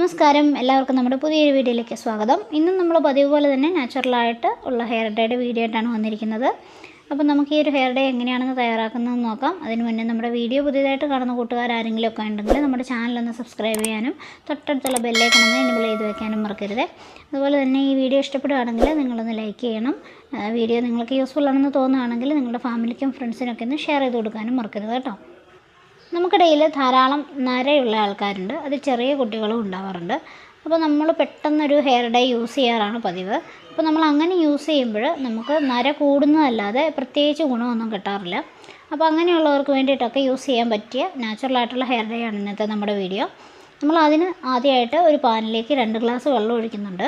നമസ്കാരം. എല്ലാവർക്കും നമ്മുടെ പുതിയൊരു വീഡിയോയിലേക്ക് സ്വാഗതം. ഇന്നും നമ്മൾ പതിവ് പോലെ തന്നെ നാച്ചുറലായിട്ട് ഉള്ള ഹെയർ ഡേയുടെ വീഡിയോ ആയിട്ടാണ് വന്നിരിക്കുന്നത്. അപ്പോൾ നമുക്ക് ഈ ഒരു ഹെയർ ഡേ എങ്ങനെയാണെന്ന് തയ്യാറാക്കുന്നതെന്ന് നോക്കാം. അതിന് മുന്നേ നമ്മുടെ വീഡിയോ പുതിയതായിട്ട് കാണുന്ന കൂട്ടുകാർ ആരെങ്കിലും ഒക്കെ ഉണ്ടെങ്കിൽ നമ്മുടെ ചാനലൊന്ന് സബ്സ്ക്രൈബ് ചെയ്യാനും തൊട്ടടുത്തുള്ള ബെല്ലേക്കണം ഒന്ന് എനബിൾ ചെയ്ത് വെക്കാനും മറക്കരുത്. അതുപോലെ തന്നെ ഈ വീഡിയോ ഇഷ്ടപ്പെടുകയാണെങ്കിൽ നിങ്ങളൊന്ന് ലൈക്ക് ചെയ്യണം. വീഡിയോ നിങ്ങൾക്ക് യൂസ്ഫുൾ ആണെന്ന് തോന്നുകയാണെങ്കിൽ നിങ്ങളുടെ ഫാമിലിക്കും ഫ്രണ്ട്സിനൊക്കെ ഒന്ന് ഷെയർ ചെയ്ത് കൊടുക്കാനും മറക്കരുത് കേട്ടോ. നമുക്കിടയിൽ ധാരാളം നരയുള്ള ആൾക്കാരുണ്ട്. അത് ചെറിയ കുട്ടികളും ഉണ്ടാവാറുണ്ട്. അപ്പോൾ നമ്മൾ പെട്ടെന്നൊരു ഹെയർ ഡൈ യൂസ് ചെയ്യാറാണ് പതിവ്. അപ്പോൾ നമ്മൾ അങ്ങനെ യൂസ് ചെയ്യുമ്പോൾ നമുക്ക് നര കൂടുന്നതല്ലാതെ പ്രത്യേകിച്ച് ഗുണമൊന്നും കിട്ടാറില്ല. അപ്പോൾ അങ്ങനെയുള്ളവർക്ക് വേണ്ടിയിട്ടൊക്കെ യൂസ് ചെയ്യാൻ പറ്റിയ നാച്ചുറലായിട്ടുള്ള ഹെയർ ഡൈ ആണ് ഇന്നത്തെ നമ്മുടെ വീഡിയോ നമ്മൾ അതിന് ആദ്യമായിട്ട് ഒരു പാനിലേക്ക് രണ്ട് ഗ്ലാസ് വെള്ളം ഒഴിക്കുന്നുണ്ട്.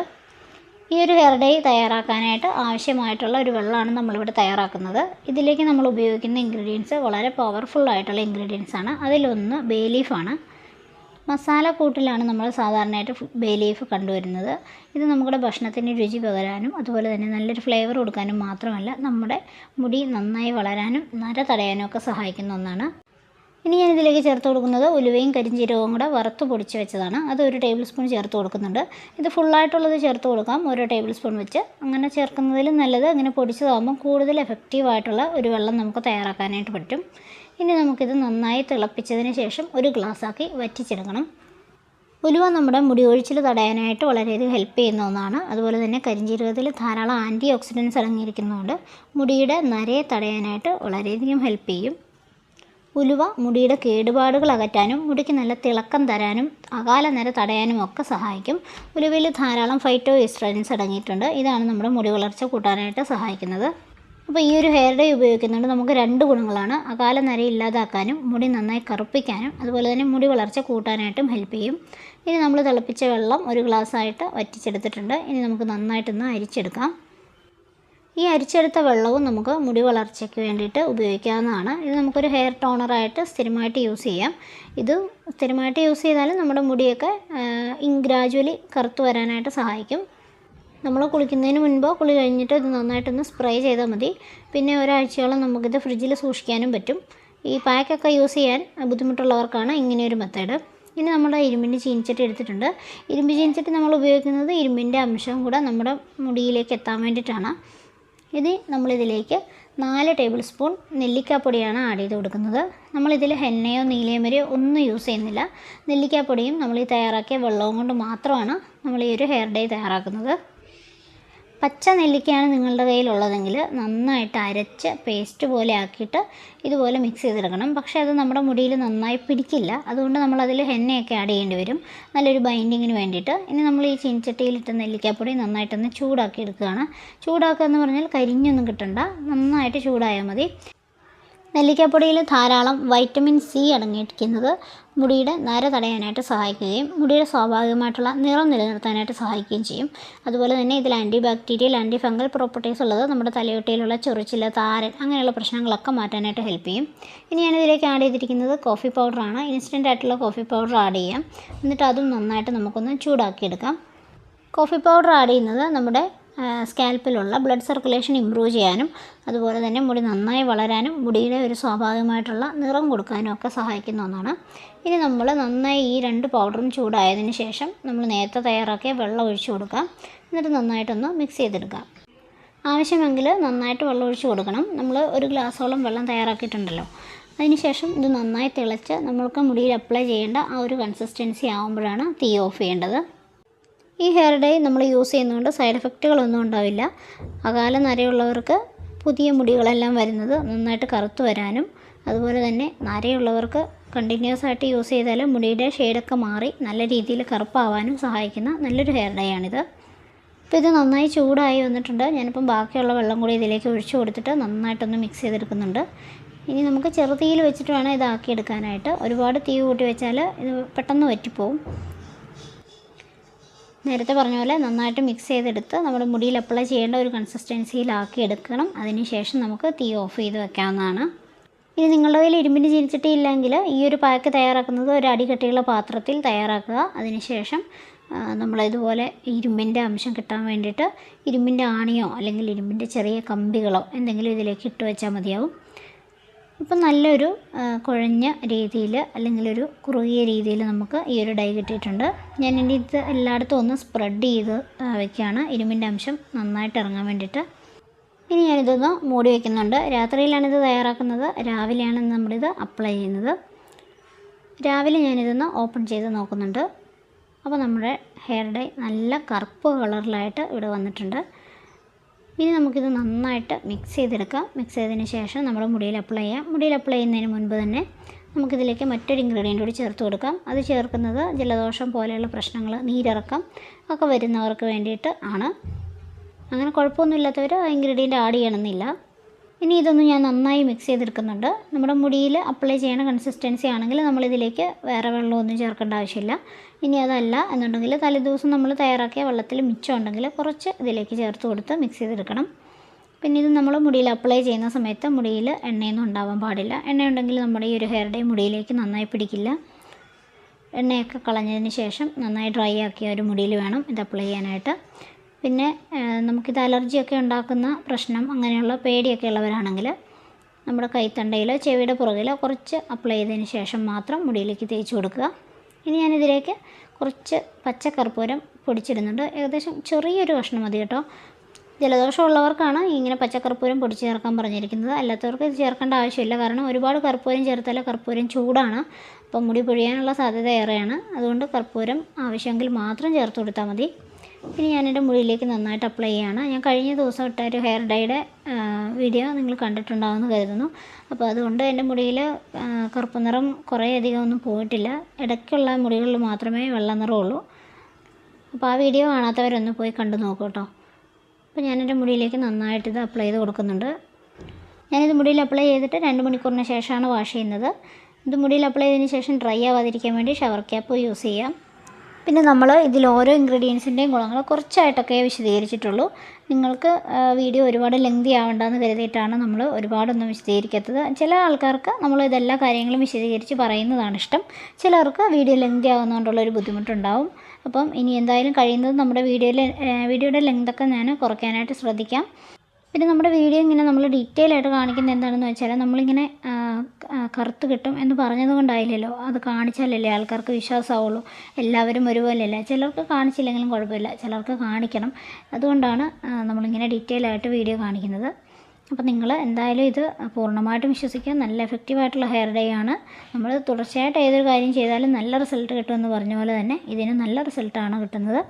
ഈ ഒരു ഹെയർ ഡൈ തയ്യാറാക്കാനായിട്ട് ആവശ്യമായിട്ടുള്ള ഒരു വെള്ളമാണ് നമ്മളിവിടെ തയ്യാറാക്കുന്നത്. ഇതിലേക്ക് നമ്മൾ ഉപയോഗിക്കുന്ന ഇൻഗ്രീഡിയൻസ് വളരെ പവർഫുൾ ആയിട്ടുള്ള ഇൻഗ്രീഡിയൻസ് ആണ്. അതിലൊന്ന് ബേ ലീഫാണ് മസാല കൂട്ടിലാണ് നമ്മൾ സാധാരണയായിട്ട് ബേ ലീഫ് കണ്ടുവരുന്നത്. ഇത് നമ്മുടെ ഭക്ഷണത്തിന് രുചി പകരാനും അതുപോലെ തന്നെ നല്ലൊരു ഫ്ലേവർ കൊടുക്കാനും മാത്രമല്ല നമ്മുടെ മുടി നന്നായി വളരാനും നര തടയാനും ഒക്കെ സഹായിക്കുന്ന ഒന്നാണ്. ഇനി ഞാൻ ഇതിലേക്ക് ചേർത്ത് കൊടുക്കുന്നത് ഉലുവയും കരിഞ്ചീരകവും കൂടെ വറുത്ത് പൊടിച്ച് വെച്ചതാണ്. അത് ഒരു ടേബിൾ സ്പൂൺ ചേർത്ത് കൊടുക്കുന്നുണ്ട്. ഇത് ഫുള്ളായിട്ടുള്ളത് ചേർത്ത് കൊടുക്കാം. ഓരോ ടേബിൾ സ്പൂൺ വെച്ച്. അങ്ങനെ ചേർക്കുന്നതിലും നല്ലത് അങ്ങനെ പൊടിച്ചതാകുമ്പോൾ കൂടുതൽ എഫക്റ്റീവായിട്ടുള്ള ഒരു വെള്ളം നമുക്ക് തയ്യാറാക്കാനായിട്ട് പറ്റും. ഇനി നമുക്കിത് നന്നായി തിളപ്പിച്ചതിന് ശേഷം ഒരു ഗ്ലാസ്സാക്കി വറ്റിച്ചെടുക്കണം. ഉലുവ നമ്മുടെ മുടി ഒഴിച്ചിൽ തടയാനായിട്ട് വളരെയധികം ഹെൽപ്പ് ചെയ്യുന്ന ഒന്നാണ്. അതുപോലെ തന്നെ കരിഞ്ജീരകത്തിൽ ധാരാളം ആന്റി ഓക്സിഡൻസ് അടങ്ങിയിരിക്കുന്നതുകൊണ്ട് മുടിയുടെ നരയെ തടയാനായിട്ട് വളരെയധികം ഹെൽപ്പ് ചെയ്യും. ഉലുവ മുടിയുടെ കേടുപാടുകൾ അകറ്റാനും മുടിക്ക് നല്ല തിളക്കം തരാനും അകാല നിര തടയാനും ഒക്കെ സഹായിക്കും. ഉലുവയിൽ ധാരാളം ഫൈറ്റോ എസ്ട്രജൻസ് അടങ്ങിയിട്ടുണ്ട്. ഇതാണ് നമ്മുടെ മുടി വളർച്ച കൂട്ടാനായിട്ട് സഹായിക്കുന്നത്. അപ്പോൾ ഈ ഒരു ഹെയർ ഡേ ഉപയോഗിക്കുന്നുണ്ട് നമുക്ക് രണ്ട് ഗുണങ്ങളാണ്. അകാല നര ഇല്ലാതാക്കാനും മുടി നന്നായി കറുപ്പിക്കാനും അതുപോലെ തന്നെ മുടി വളർച്ച കൂട്ടാനായിട്ടും ഹെൽപ്പ് ചെയ്യും. ഇനി നമ്മൾ തിളപ്പിച്ച വെള്ളം ഒരു ഗ്ലാസ്സായിട്ട് വറ്റിച്ചെടുത്തിട്ടുണ്ട്. ഇനി നമുക്ക് നന്നായിട്ടൊന്ന് അരിച്ചെടുക്കാം. ഈ അരിച്ചെടുത്ത വെള്ളവും നമുക്ക് മുടി വളർച്ചയ്ക്ക് വേണ്ടിയിട്ട് ഉപയോഗിക്കാവുന്നതാണ്. ഇത് നമുക്കൊരു ഹെയർ ടോണറായിട്ട് സ്ഥിരമായിട്ട് യൂസ് ചെയ്യാം. ഇത് സ്ഥിരമായിട്ട് യൂസ് ചെയ്താലും നമ്മുടെ മുടിയൊക്കെ ഗ്രാജുവലി കറുത്ത് വരാനായിട്ട് സഹായിക്കും. നമ്മൾ കുളിക്കുന്നതിന് മുൻപോ കുളി കഴിഞ്ഞിട്ട് ഇത് നന്നായിട്ടൊന്ന് സ്പ്രേ ചെയ്താൽ മതി. പിന്നെ ഒരാഴ്ചയോളം നമുക്കിത് ഫ്രിഡ്ജിൽ സൂക്ഷിക്കാനും പറ്റും. ഈ പാക്കൊക്കെ യൂസ് ചെയ്യാൻ ബുദ്ധിമുട്ടുള്ളവർക്കാണ് ഇങ്ങനെയൊരു മെത്തേഡ് ഇനി നമ്മുടെ ഇരുമ്പിന്റെ ചീനിച്ചട്ടി എടുത്തിട്ടുണ്ട്. ഇരുമ്പ് ചീനിച്ചട്ടി നമ്മൾ ഉപയോഗിക്കുന്നത് ഇരുമ്പിന്റെ അംശം കൂടെ നമ്മുടെ മുടിയിലേക്ക് എത്താൻ വേണ്ടിയിട്ടാണ്. ഇനി നമ്മളിതിലേക്ക് നാല് ടേബിൾ സ്പൂൺ നെല്ലിക്കാപ്പൊടിയാണ് ആഡ് ചെയ്ത് കൊടുക്കുന്നത്. നമ്മളിതിൽ ഹെന്നയോ നീലയമരിയോ ഒന്നും യൂസ് ചെയ്യുന്നില്ല. നെല്ലിക്കാപ്പൊടിയും നമ്മൾ ഈ തയ്യാറാക്കിയ വെള്ളവും കൊണ്ട് മാത്രമാണ് നമ്മൾ ഈ ഒരു ഹെയർ ഡേ തയ്യാറാക്കുന്നത്. പച്ച നെല്ലിക്കയാണ് നിങ്ങളുടെ കയ്യിലുള്ളതെങ്കിൽ നന്നായിട്ട് അരച്ച് പേസ്റ്റ് പോലെ ആക്കിയിട്ട് ഇതുപോലെ മിക്സ് ചെയ്തെടുക്കണം. പക്ഷേ അത് നമ്മുടെ മുടിയിൽ നന്നായി പിടിക്കില്ല. അതുകൊണ്ട് നമ്മളതിൽ എണ്ണയൊക്കെ ആഡ് ചെയ്യേണ്ടി വരും. നല്ലൊരു ബൈൻഡിങ്ങിന് വേണ്ടിയിട്ട്. ഇനി നമ്മൾ ഈ ചീനിച്ചട്ടിയിലിട്ട് നെല്ലിക്കാപ്പൊടി നന്നായിട്ടൊന്ന് ചൂടാക്കി എടുക്കുകയാണ്. ചൂടാക്കുക എന്ന് പറഞ്ഞാൽ കരിഞ്ഞൊന്നും കിട്ടണ്ട. നന്നായിട്ട് ചൂടായാൽ മതി. നെല്ലിക്കാപ്പൊടിയിൽ ധാരാളം വൈറ്റമിൻ സി അടങ്ങിയിരിക്കുന്നത് മുടിയുടെ നര തടയാനായിട്ട് സഹായിക്കുകയും മുടിയുടെ സ്വാഭാവികമായിട്ടുള്ള നിറം നിലനിർത്താനായിട്ട് സഹായിക്കുകയും ചെയ്യും. അതുപോലെ തന്നെ ഇതിൽ anti bacterial anti fungal properties ഉള്ളത് നമ്മുടെ തലയൊട്ടിയിലുള്ള ചൊറിച്ചിൽ താരൻ അങ്ങനെയുള്ള പ്രശ്നങ്ങളൊക്കെ മാറ്റാനായിട്ട് ഹെൽപ്പ് ചെയ്യും. ഇനി ഞാനിതിലേക്ക് ആഡ് ചെയ്തിരിക്കുന്നത് കോഫി പൗഡറാണ് ഇൻസ്റ്റന്റ് ആയിട്ടുള്ള കോഫി പൗഡർ ആഡ് ചെയ്യാം. എന്നിട്ട് അതും നന്നായിട്ട് നമുക്കൊന്ന് ചൂടാക്കിയെടുക്കാം. കോഫി പൗഡർ ആഡ് ചെയ്യുന്നത് നമ്മുടെ സ്കാൽപ്പിലുള്ള ബ്ലഡ് സർക്കുലേഷൻ ഇമ്പ്രൂവ് ചെയ്യാനും അതുപോലെ തന്നെ മുടി നന്നായി വളരാനും മുടിയുടെ ഒരു സ്വാഭാവികമായിട്ടുള്ള നിറം കൊടുക്കാനും ഒക്കെ സഹായിക്കുന്ന ഒന്നാണ്. ഇനി നമ്മൾ നന്നായി ഈ രണ്ട് പൗഡറും ചൂടായതിന് ശേഷം നമ്മൾ നേരത്തെ തയ്യാറാക്കിയ വെള്ളം ഒഴിച്ചു കൊടുക്കാം. എന്നിട്ട് നന്നായിട്ടൊന്ന് മിക്സ് ചെയ്തെടുക്കാം. ആവശ്യമെങ്കിൽ നന്നായിട്ട് വെള്ളം ഒഴിച്ചു കൊടുക്കണം. നമ്മൾ ഒരു ഗ്ലാസ്സോളം വെള്ളം തയ്യാറാക്കിയിട്ടുണ്ടല്ലോ. അതിനുശേഷം ഇത് നന്നായി തിളച്ച് നമ്മൾക്ക് മുടിയിൽ അപ്ലൈ ചെയ്യേണ്ട ആ ഒരു കൺസിസ്റ്റൻസി ആകുമ്പോഴാണ് തീ ഓഫ് ചെയ്യേണ്ടത്. ഈ ഹെയർ ഡൈ നമ്മൾ യൂസ് ചെയ്യുന്നതുകൊണ്ട് സൈഡ് എഫക്റ്റുകളൊന്നും ഉണ്ടാവില്ല. അകാല നരയുള്ളവർക്ക് പുതിയ മുടികളെല്ലാം വരുന്നത് നന്നായിട്ട് കറുത്തു വരാനും അതുപോലെ തന്നെ നരയുള്ളവർക്ക് കണ്ടിന്യൂസ് ആയിട്ട് യൂസ് ചെയ്താൽ മുടിയുടെ ഷെയ്ഡൊക്കെ മാറി നല്ല രീതിയിൽ കറുപ്പാവാനും സഹായിക്കുന്ന നല്ലൊരു ഹെയർ ഡൈ ആണിത്. അപ്പോൾ ഇത് നന്നായി ചൂടായി വന്നിട്ടുണ്ട്. ഞാനിപ്പം ബാക്കിയുള്ള വെള്ളം കൂടി ഇതിലേക്ക് ഒഴിച്ചു കൊടുത്തിട്ട് നന്നായിട്ടൊന്ന് മിക്സ് ചെയ്തെടുക്കുന്നുണ്ട്. ഇനി നമുക്ക് ചെറുതീയിൽ വെച്ചിട്ട് വേണം ഇതാക്കിയെടുക്കാനായിട്ട്. ഒരുപാട് തീ കൂട്ടി വെച്ചാൽ ഇത് പെട്ടെന്ന് വറ്റിപ്പോവും. നേരത്തെ പറഞ്ഞ പോലെ നന്നായിട്ട് മിക്സ് ചെയ്തെടുത്ത് നമ്മുടെ മുടിയിൽ അപ്ലൈ ചെയ്യേണ്ട ഒരു കൺസിസ്റ്റൻസിയിലാക്കി എടുക്കണം. അതിനുശേഷം നമുക്ക് തീ ഓഫ് ചെയ്ത് വെക്കാവുന്നതാണ്. ഇനി നിങ്ങളുടെ കയ്യിൽ ഇരുമ്പിന് ചീനിച്ചിട്ടില്ലെങ്കിൽ ഈ ഒരു പാക്ക് തയ്യാറാക്കുന്നത് ഒരു അടികട്ടിയുള്ള പാത്രത്തിൽ തയ്യാറാക്കുക. അതിനുശേഷം നമ്മൾ നമ്മളിതുപോലെ ഇരുമ്പിന്റെ അംശം കിട്ടാൻ വേണ്ടിയിട്ട് ഇരുമ്പിന്റെ ആണിയോ അല്ലെങ്കിൽ ഇരുമ്പിന്റെ ചെറിയ കമ്പികളോ എന്തെങ്കിലും ഇതിലേക്ക് ഇട്ട് വെച്ചാൽ മതിയാവും. ഇപ്പം നല്ലൊരു കുഴഞ്ഞ രീതിയിൽ അല്ലെങ്കിൽ ഒരു കുറുകിയ രീതിയിൽ നമുക്ക് ഈ ഒരു ഡൈ കിട്ടിയിട്ടുണ്ട്. ഞാൻ ഇനി ഇത് എല്ലായിടത്തും ഒന്ന് സ്പ്രെഡ് ചെയ്ത് വയ്ക്കുകയാണ് ഇരുമ്പിന്റെ അംശം നന്നായിട്ട് ഇറങ്ങാൻ വേണ്ടിയിട്ട്. ഇനി ഞാനിതൊന്ന് മൂടി വയ്ക്കുന്നുണ്ട് രാത്രിയിലാണ് ഇത് തയ്യാറാക്കുന്നത്. രാവിലെയാണ് നമ്മളിത് അപ്ലൈ ചെയ്യുന്നത്. രാവിലെ ഞാനിതൊന്ന് ഓപ്പൺ ചെയ്ത് നോക്കുന്നുണ്ട്. അപ്പോൾ നമ്മുടെ ഹെയർ ഡൈ നല്ല കറുപ്പ് കളറിലായിട്ട് ഇവിടെ വന്നിട്ടുണ്ട്. ഇനി നമുക്കിത് നന്നായിട്ട് മിക്സ് ചെയ്തെടുക്കാം. മിക്സ് ചെയ്തതിന് ശേഷം നമ്മുടെ മുടിയിൽ അപ്ലൈ ചെയ്യാം. മുടിയിൽ അപ്ലൈ ചെയ്യുന്നതിന് മുൻപ് തന്നെ നമുക്കിതിലേക്ക് മറ്റൊരു ഇൻഗ്രീഡിയന്റ് കൂടി ചേർത്ത് കൊടുക്കാം. അത് ചേർക്കുന്നത് ജലദോഷം പോലെയുള്ള പ്രശ്നങ്ങൾ നീരിറക്കം ഒക്കെ വരുന്നവർക്ക് വേണ്ടിയിട്ട് ആണ്. അങ്ങനെ കുഴപ്പമൊന്നുമില്ലാത്തവർ ആ ഇൻഗ്രീഡിയന്റ് ആഡ് ചെയ്യണമെന്നില്ല. ഇനി ഇതൊന്ന് ഞാൻ നന്നായി മിക്സ് ചെയ്തെടുക്കുന്നുണ്ട്. നമ്മുടെ മുടിയിൽ അപ്ലൈ ചെയ്യണ കൺസിസ്റ്റൻസി ആണെങ്കിൽ നമ്മളിതിലേക്ക് വേറെ വെള്ളമൊന്നും ചേർക്കേണ്ട ആവശ്യമില്ല. ഇനി അതല്ല എന്നുണ്ടെങ്കിൽ തലേദിവസം നമ്മൾ തയ്യാറാക്കിയ വെള്ളത്തിൽ മിച്ചം ഉണ്ടെങ്കിൽ കുറച്ച് ഇതിലേക്ക് ചേർത്ത് കൊടുത്ത് മിക്സ് ചെയ്തെടുക്കണം. പിന്നെ ഇത് നമ്മൾ മുടിയിൽ അപ്ലൈ ചെയ്യുന്ന സമയത്ത് മുടിയിൽ എണ്ണയൊന്നും ഉണ്ടാവാൻ പാടില്ല. എണ്ണ ഉണ്ടെങ്കിൽ നമ്മുടെ ഈ ഒരു ഹെയർ ഡേ മുടിയിലേക്ക് നന്നായി പിടിക്കില്ല. എണ്ണയൊക്കെ കളഞ്ഞതിന് ശേഷം നന്നായി ഡ്രൈ ആക്കിയ ഒരു മുടിയിൽ വേണം ഇത് അപ്ലൈ ചെയ്യാനായിട്ട്. പിന്നെ നമുക്കിത് അലർജിയൊക്കെ ഉണ്ടാക്കുന്ന പ്രശ്നം അങ്ങനെയുള്ള പേടിയൊക്കെ ഉള്ളവരാണെങ്കിൽ നമ്മുടെ കൈത്തണ്ടയിലോ ചെവിയുടെ പുറകിലോ കുറച്ച് അപ്ലൈ ചെയ്തതിന് ശേഷം മാത്രം മുടിയിലേക്ക് തേച്ച് കൊടുക്കുക. ഇനി ഞാനിതിലേക്ക് കുറച്ച് പച്ചക്കർപ്പൂരം പൊടിച്ചിടുന്നുണ്ട്. ഏകദേശം ചെറിയൊരു കഷ്ണം മതി കേട്ടോ. ജലദോഷമുള്ളവർക്കാണ് ഇങ്ങനെ പച്ചക്കർപ്പൂരം പൊടിച്ച് ചേർക്കാൻ പറഞ്ഞിരിക്കുന്നത്. അല്ലാത്തവർക്ക് ഇത് ചേർക്കേണ്ട ആവശ്യമില്ല. കാരണം ഒരുപാട് കർപ്പൂരം ചേർത്താൽ കർപ്പൂരം ചൂടാണ്. അപ്പം മുടി പൊഴിയാനുള്ള സാധ്യത ഏറെയാണ്. അതുകൊണ്ട് കർപ്പൂരം ആവശ്യമെങ്കിൽ മാത്രം ചേർത്ത് കൊടുത്താൽ മതി. ഇനി ഞാനെന്റെ മുടിയിലേക്ക് നന്നായിട്ട് അപ്ലൈ ചെയ്യാണ്. ഞാൻ കഴിഞ്ഞ ദിവസം ഇട്ട ഒരു ഹെയർ ഡൈയുടെ വീഡിയോ നിങ്ങൾ കണ്ടിട്ടുണ്ടാവുമെന്ന് കരുതുന്നു. അപ്പോൾ അതുകൊണ്ട് എന്റെ മുടിയിൽ കറുപ്പ് നിറം കുറേ അധികം ഒന്നും പോയിട്ടില്ല. ഇടയ്ക്കുള്ള മുടികളിൽ മാത്രമേ വെള്ള നിറമുള്ളൂ. അപ്പോൾ ആ വീഡിയോ കാണാത്തവരൊന്ന് പോയി കണ്ടു നോക്കൂ കേട്ടോ. അപ്പോൾ ഞാനെന്റെ മുടിയിലേക്ക് നന്നായിട്ട് ഇത് അപ്ലൈ ചെയ്ത് കൊടുക്കുന്നുണ്ട്. ഞാനിത് മുടിയിൽ അപ്ലൈ ചെയ്തിട്ട് രണ്ട് മണിക്കൂറിന് ശേഷമാണ് വാഷ് ചെയ്യുന്നത്. ഇത് മുടിയിൽ അപ്ലൈ ചെയ്തതിന് ശേഷം ഡ്രൈ ആവാതിരിക്കാൻ വേണ്ടി ഷവർ ക്യാപ്പ് യൂസ് ചെയ്യാം. പിന്നെ നമ്മൾ ഇതിൽ ഓരോ ഇൻഗ്രീഡിയൻസിന്റെയും ഗുണങ്ങൾ കുറച്ചായിട്ടൊക്കെ വിശദീകരിച്ചിട്ടുള്ളൂ. നിങ്ങൾക്ക് വീഡിയോ ഒരുപാട് ലെങ്തി ആവണ്ടെന്ന് കരുതിയിട്ടാണ് നമ്മൾ ഒരുപാടൊന്നും വിശദീകരിക്കാത്തത്. ചില ആൾക്കാർക്ക് നമ്മൾ ഇതെല്ലാ കാര്യങ്ങളും വിശദീകരിച്ച് പറയുന്നതാണ് ഇഷ്ടം. ചിലർക്ക് വീഡിയോ ലെങ്തി ആവുന്നതുകൊണ്ടുള്ള ഒരു ബുദ്ധിമുട്ടുണ്ടാവും. അപ്പം ഇനി എന്തായാലും കഴിയുന്നത് നമ്മുടെ വീഡിയോയിലെ വീഡിയോയുടെ ലെങ്തൊക്കെ ഞാൻ കുറയ്ക്കാനായിട്ട് ശ്രദ്ധിക്കാം. പിന്നെ നമ്മുടെ വീഡിയോ ഇങ്ങനെ നമ്മൾ ഡീറ്റെയിൽ ആയിട്ട് കാണിക്കുന്നത് എന്താണെന്ന് വെച്ചാൽ നമ്മളിങ്ങനെ കറുത്ത് കിട്ടും എന്ന് പറഞ്ഞത് കൊണ്ടായില്ലല്ലോ. അത് കാണിച്ചാലല്ലേ ആൾക്കാർക്ക് വിശ്വാസമാവുള്ളൂ എല്ലാവരും ഒരുപോലെയല്ല. ചിലർക്ക് കാണിച്ചില്ലെങ്കിലും കുഴപ്പമില്ല. ചിലർക്ക് കാണിക്കണം. അതുകൊണ്ടാണ് നമ്മളിങ്ങനെ ഡീറ്റെയിൽ ആയിട്ട് വീഡിയോ കാണിക്കുന്നത്. അപ്പോൾ നിങ്ങൾ എന്തായാലും ഇത് പൂർണമായിട്ടും വിശ്വസിക്കുക. നല്ല എഫക്റ്റീവായിട്ടുള്ള ഹെയർ ഡേ ആണ്. നമ്മൾ തുടർച്ചയായിട്ട് ഏതൊരു കാര്യം ചെയ്താലും നല്ല റിസൾട്ട് കിട്ടുമെന്ന് പറഞ്ഞ പോലെ തന്നെ ഇതിന് നല്ല റിസൾട്ടാണ് കിട്ടുന്നത്.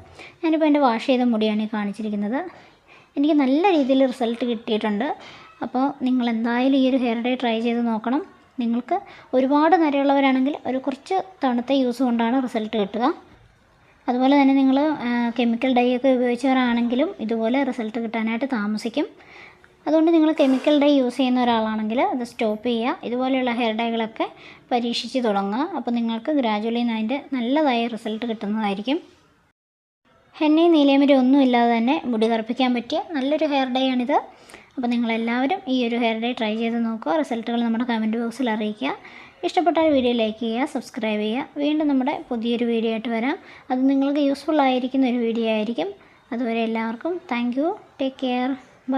ഞാനിപ്പോൾ എന്റെ വാഷ് ചെയ്ത മുടിയാണ് ഈ കാണിച്ചിരിക്കുന്നത്. എനിക്ക് നല്ല രീതിയിൽ റിസൾട്ട് കിട്ടിയിട്ടുണ്ട്. അപ്പോൾ നിങ്ങൾ എന്തായാലും ഈ ഒരു ഹെയർ ഡേ ട്രൈ ചെയ്ത് നോക്കണം. നിങ്ങൾക്ക് ഒരുപാട് നരയുള്ളവരാണെങ്കിൽ ഒരു കുറച്ച് തണുത്ത യൂസ് കൊണ്ടാണ് റിസൾട്ട് കിട്ടുക. അതുപോലെ തന്നെ നിങ്ങൾ കെമിക്കൽ ഡൈ ഒക്കെ ഉപയോഗിച്ചവരാണെങ്കിലും ഇതുപോലെ റിസൾട്ട് കിട്ടാനായിട്ട് താമസിക്കും. അതുകൊണ്ട് നിങ്ങൾ കെമിക്കൽ ഡൈ യൂസ് ചെയ്യുന്ന ഒരാളാണെങ്കിൽ അത് സ്റ്റോപ്പ് ചെയ്യുക. ഇതുപോലെയുള്ള ഹെയർ ഡൈകളൊക്കെ പരീക്ഷിച്ച് തുടങ്ങുക. അപ്പോൾ നിങ്ങൾക്ക് ഗ്രാജുവലി അതിന്റെ നല്ലതായ റിസൾട്ട് കിട്ടുന്നതായിരിക്കും. ഹെന്നയും നീലേമരും ഒന്നുമില്ലാതെ തന്നെ മുടി കറുപ്പിക്കാൻ പറ്റിയ നല്ലൊരു ഹെയർ ഡേ ആണിത്. അപ്പോൾ നിങ്ങളെല്ലാവരും ഈ ഒരു ഹെയർ ഡേ ട്രൈ ചെയ്ത് നോക്കുക. റിസൾട്ടുകൾ നമ്മുടെ കമന്റ് ബോക്സിൽ അറിയിക്കുക. ഇഷ്ടപ്പെട്ടാൽ വീഡിയോ ലൈക്ക് ചെയ്യുക സബ്സ്ക്രൈബ് ചെയ്യുക. വീണ്ടും നമ്മുടെ പുതിയൊരു വീഡിയോ ആയിട്ട് വരാം. അത് നിങ്ങൾക്ക് യൂസ്ഫുൾ ആയിരിക്കുന്ന ഒരു വീഡിയോ ആയിരിക്കും. അതുവരെ എല്ലാവർക്കും താങ്ക് ടേക്ക് കെയർ